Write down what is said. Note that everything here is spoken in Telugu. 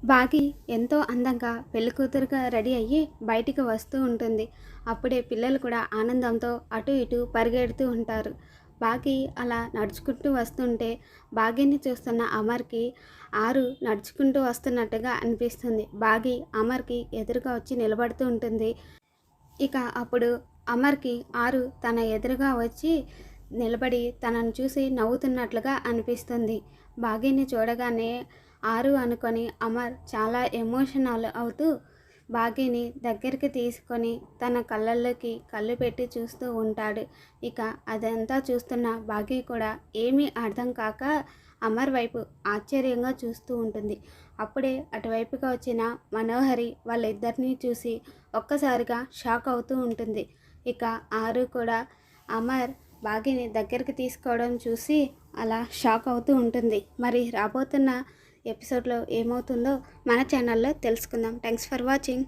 బాగి ఎంతో అందంగా పెళ్ళికూతురుగా రెడీ అయ్యి బయటికి వస్తూ ఉంటుంది. అప్పుడే పిల్లలు కూడా ఆనందంతో అటు ఇటు పరిగెడుతూ ఉంటారు. బాగి అలా నడుచుకుంటూ వస్తుంటే బాగిని చూస్తున్న అమర్కి ఆరు నడుచుకుంటూ వస్తున్నట్టుగా అనిపిస్తుంది. బాగి అమర్కి ఎదురుగా వచ్చి నిలబడుతూ ఉంటుంది. ఇక అప్పుడు అమర్కి ఆరు తన ఎదురుగా వచ్చి నిలబడి తనను చూసి నవ్వుతున్నట్లుగా అనిపిస్తుంది. బాగిని చూడగానే ఆరు అనుకొని అమర్ చాలా ఎమోషనల్ అవుతూ బాగీని దగ్గరికి తీసుకొని తన కళ్ళల్లోకి కళ్ళు పెట్టి చూస్తూ ఉంటాడు. ఇక అదంతా చూస్తున్న బాగీ కూడా ఏమీ అర్థం కాక అమర్ వైపు ఆశ్చర్యంగా చూస్తూ ఉంటుంది. అప్పుడే అటువైపుగా వచ్చిన మనోహరి వాళ్ళిద్దరినీ చూసి ఒక్కసారిగా షాక్ అవుతూ ఉంటుంది. ఇక ఆరు కూడా అమర్ బాగీని దగ్గరికి తీసుకోవడం చూసి అలా షాక్ అవుతూ ఉంటుంది. మరి రాబోతున్న ఎపిసోడ్లో ఏమవుతుందో మన ఛానల్లో తెలుసుకుందాం. Thanks for watching